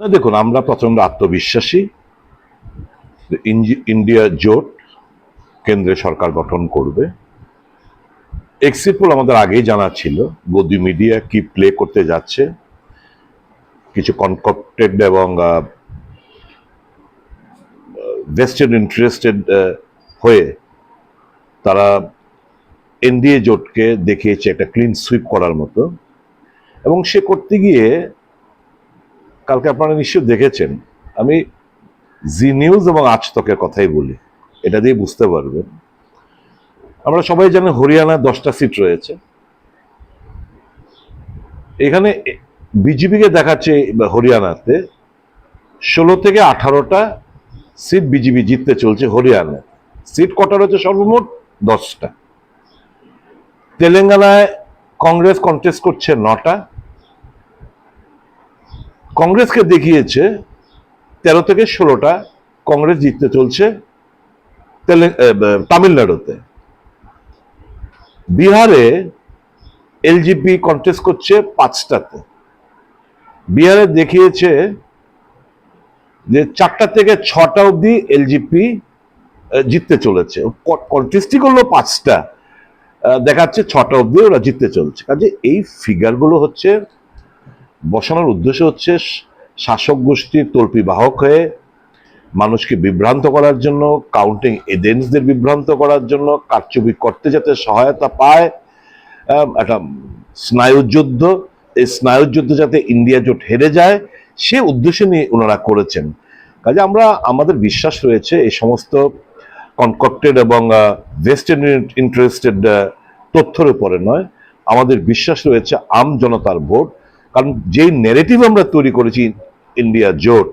না, দেখুন, আমরা প্রচণ্ড আত্মবিশ্বাসী। ইন্ডিয়া জোট কেন্দ্রে সরকার গঠন করবে। এক্সিট পোল আমাদের আগেই জানা ছিল। গদি মিডিয়া কি প্লে করতে যাচ্ছে। কিছু কনকপ্টেড এবং ভেস্টেড ইন্টারেস্টেড হয়ে তারা এনডিএ জোটকে দেখিয়েছে একটা ক্লিন সুইপ করার মতো। এবং সে করতে গিয়ে কালকে আপনারা নিশ্চয় দেখেছেন, আমি জি নিউজ এবং আজতকের কথাই বলি, এটা দিয়ে বুঝতে পারবেন। আমরা সবাই জানি হরিয়ানা দশটা সিট রয়েছে। এখানে বিজেপিকে দেখাচ্ছে হরিয়ানাতে ষোলো থেকে আঠারোটা সিট বিজেপি জিততে চলছে হরিয়ানা সিট কটা রয়েছে সর্বমোট? দশটা। তেলেঙ্গানায় কংগ্রেস কন্টেস্ট করছে নটা। কংগ্রেসকে দেখিয়েছে, তেরো থেকে ষোলোটা কংগ্রেস জিততে চলছে তামিলনাড়ুতে। বিহারে এলজিপি কন্টেস্ট করছে পাঁচটাতে। বিহারে দেখিয়েছে যে চারটা থেকে ছটা অবধি এলজিপি জিততে চলেছে। কন্টেস্টই করল পাঁচটা দেখাচ্ছে ছটা অবধি ওরা জিততে চলছে। কাজে এই ফিগারগুলো হচ্ছে বসানোর উদ্দেশ্য হচ্ছে শাসক গোষ্ঠীর তল্পি বাহক হয়ে মানুষকে বিভ্রান্ত করার জন্য কাউন্টিং এজেন্টসদের বিভ্রান্ত করার জন্য, কারচুপি করতে যাতে সহায়তা পায় একটা স্নায়ুযুদ্ধ। এই স্নায়ুযুদ্ধ যাতে ইন্ডিয়া জোট হেরে যায়, সে উদ্দেশ্য নিয়ে ওনারা করেছেন। কাজে আমরা, আমাদের বিশ্বাস রয়েছে এই সমস্ত কনকক্টেড এবং ভেস্টেড ইন্টারেস্টেড তথ্যের উপরে নয়। আমাদের বিশ্বাস রয়েছে আম জনতার ভোট। কারণ যেই নেরেটিভ আমরা তৈরি করেছি ইন্ডিয়া জোট,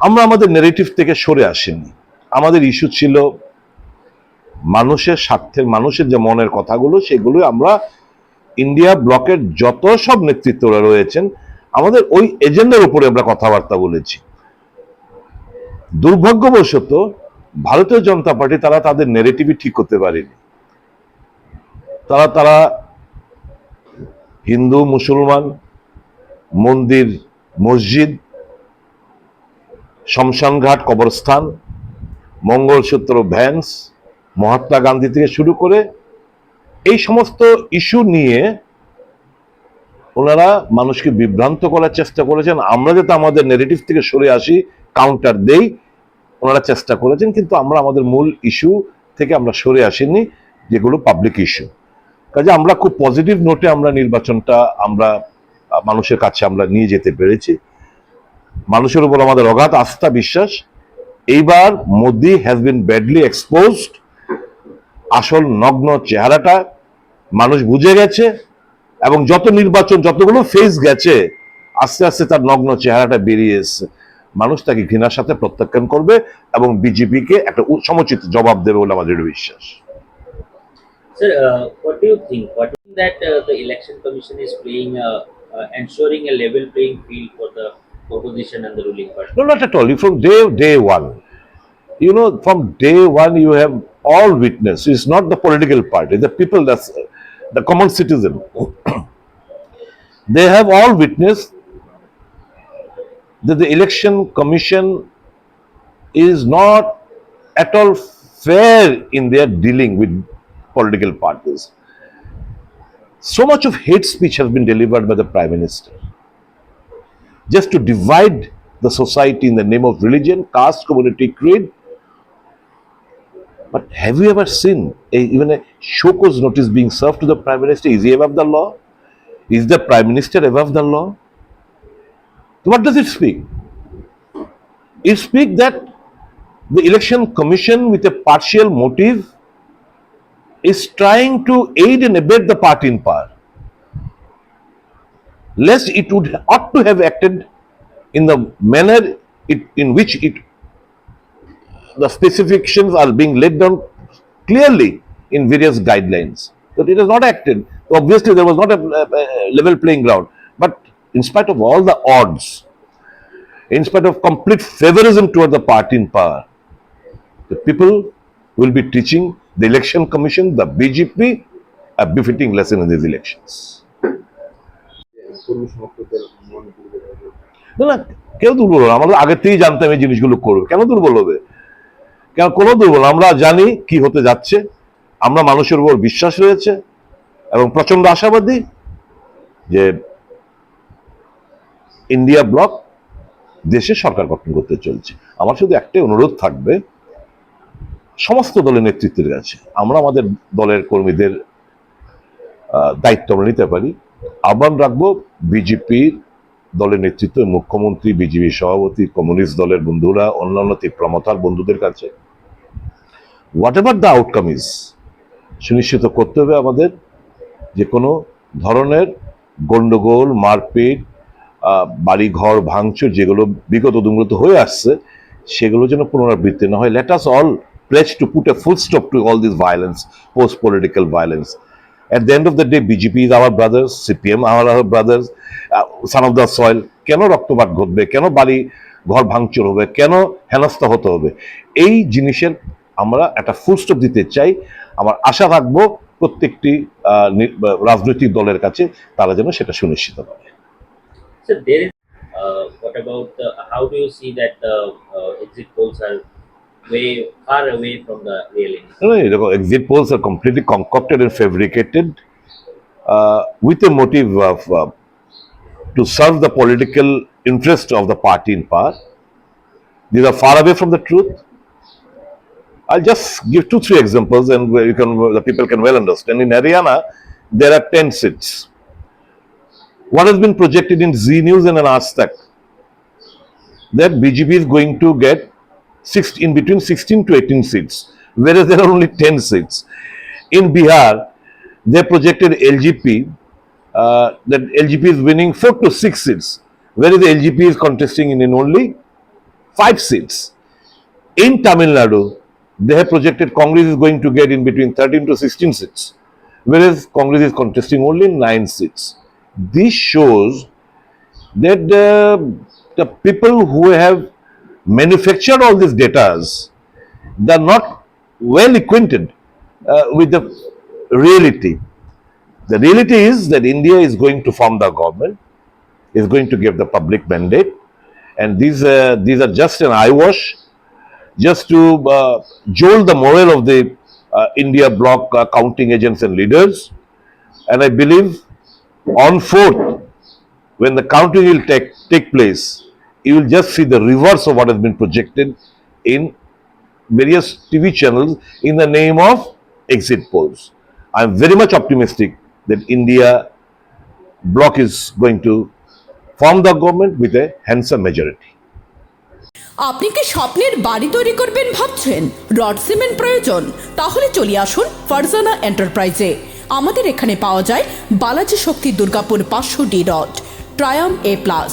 আমরা আমাদের নেরেটিভ থেকে সরে আসিনি। আমাদের ইস্যু ছিল মানুষের স্বার্থের, মানুষের যে মনের কথাগুলো সেগুলো আমরা ইন্ডিয়া ব্লকের যত সব নেতৃত্বরা রয়েছেন, আমাদের ওই এজেন্ডার উপরে আমরা কথাবার্তা বলেছি। দুর্ভাগ্যবশত ভারতীয় জনতা পার্টি, তারা তাদের নেরেটিভই ঠিক করতে পারেনি। তারা তারা হিন্দু, মুসলমান, মন্দির, মসজিদ, শমশানঘাট, কবরস্থান, মঙ্গলসূত্র, ভ্যান্স, মহাত্মা গান্ধী থেকে শুরু করে এই সমস্ত ইস্যু নিয়ে ওনারা মানুষকে বিভ্রান্ত করার চেষ্টা করেছেন। আমরা যাতে আমাদের নেগেটিভ থেকে সরে আসি কাউন্টার দেই, ওনারা চেষ্টা করেছেন, কিন্তু আমরা আমাদের মূল ইস্যু থেকে আমরা সরে আসিনি, যেগুলো পাবলিক ইস্যু কাজে আমরা খুব পজিটিভ নোটে আমরা নির্বাচনটা আমরা মানুষের কাছে আমরা নিয়ে যেতে পেরেছি। মানুষের উপর আমাদের অগাধ আস্থা, বিশ্বাস। এইবার Modi has been badly exposed আসল নগ্ন চেহারাটা মানুষ বুঝে গেছে এবং যত নির্বাচন, যতগুলো ফেজ গেছে, আস্তে আস্তে তার নগ্ন চেহারাটা বেরিয়ে এসছে। মানুষ তাকে ঘৃণার সাথে প্রত্যাখ্যান করবে এবং বিজেপিকে একটা সমুচিত জবাব দেবে বলে আমাদের বিশ্বাস। Sir, uh, what do you think? What do you think that uh, the election commission is playing, uh, ensuring a level playing field for the opposition and the ruling party? No, not at all. From day day one, you know, from day one you have all witnessed. It's not the political party, the people that's the common citizen. they have all witnessed that the election commission is not at all fair in their dealing with political parties. So much of hate speech has been delivered by the prime minister just to divide the society in the name of religion, caste, community, creed. But have you ever seen a, even a show cause notice being served to the prime minister? Is he above the law? Is the prime minister above the law? What does it speak? It speaks that the election commission, with a partial motive, is trying to aid and abet the party in power. Lest it would ought to have acted in the manner it, in which it the specifications are being laid down clearly in various guidelines. But it has not acted. Obviously, there was not a, a- level playing ground. But in spite of all the odds, in spite of complete favorism toward the party in power, the people will be teaching the election commission, the BJP, a befitting lesson in these elections. না দুর্বল। আমরা থেকেই জানতাম এই জিনিসগুলো করবে। কেন দুর্বল হবে? কোনো দুর্বল। আমরা জানি কি হতে যাচ্ছে। আমরা মানুষের উপর বিশ্বাস রয়েছে এবং প্রচণ্ড আশাবাদী যে ইন্ডিয়া ব্লক দেশে সরকার গঠন করতে চলছে। আমার শুধু একটাই অনুরোধ থাকবে সমস্ত দলের নেতৃত্বের কাছে। আমরা আমাদের দলের কর্মীদের দায়িত্ব আমরা নিতে পারি। আহ্বান রাখব বিজেপির দলের নেতৃত্ব, মুখ্যমন্ত্রী, বিজেপি সভাপতি, কমিউনিস্ট দলের বন্ধুরা, অন্যান্য তীব্রমতার বন্ধুদের কাছে। Whatever the outcome is সুনিশ্চিত করতে হবে আমাদের যে কোনো ধরনের গন্ডগোল, মারপিট বাড়িঘর ভাঙচুর যেগুলো বিগত দিনগুলোতে হয়ে আসছে, সেগুলো যেন পুনরাবৃত্তি না হয়। Let us all pledge to put a full stop to all this violence post political violence At the end of the day, BJP is our brothers, CPM are our brothers, uh, son of the soil. কেন রক্তপাত ঘটবে? কেন বাড়ি ঘর ভাঙচুর হবে? কেন হেনস্থা হতে হবে? এই জিনিসের আমরা একটা ফুল স্টপ দিতে চাই। আমার আশা রাখব প্রত্যেকটি রাজনৈতিক দলের কাছে তারা যেন সেটা সুনিশ্চিত করে. Uh, what about the, how do you see that the uh, exit polls are way far away from the real India? No, exit polls are completely concocted and fabricated uh, with a motive of uh, to serve the political interest of the party in power. These are far away from the truth. I'll just give two, three examples, and you can the people can well understand. In Haryana, there are ten seats. What has been projected in Z News and an Aztec that BJP is going to get six, in between 16 to 18 seats, whereas there are only 10 seats. In Bihar, they projected LGP uh, that LGP is winning four to six seats, whereas the LGP is contesting in, in only five seats. In Tamil Nadu, they have projected Congress is going to get in between 13 to 16 seats, whereas Congress is contesting only nine seats. This shows that uh, the people who have manufactured all these data, they are not well acquainted uh, with the reality. The reality is that India is going to form the government, is going to give the public mandate, and these uh, these are just an eyewash, just to uh, jolt the morale of the uh, India bloc uh, counting agents and leaders. And I believe on fourth, when the counting will take take place, you will just see the reverse of what has been projected in various TV channels in the name of exit polls. I am very much optimistic that India bloc is going to form the government with a handsome majority. আপনি কি স্বপ্নের বাড়ি তৈরি করবেন ভাবছেন rod cement প্রয়োজন তাহলে চলে আসুন ফারজানা এন্টারপ্রাইজে আমাদের এখানে পাওয়া যায় বালাজি শক্তি দুর্গাপুর পাঁচশো ডি রড ট্রায়াম এ প্লাস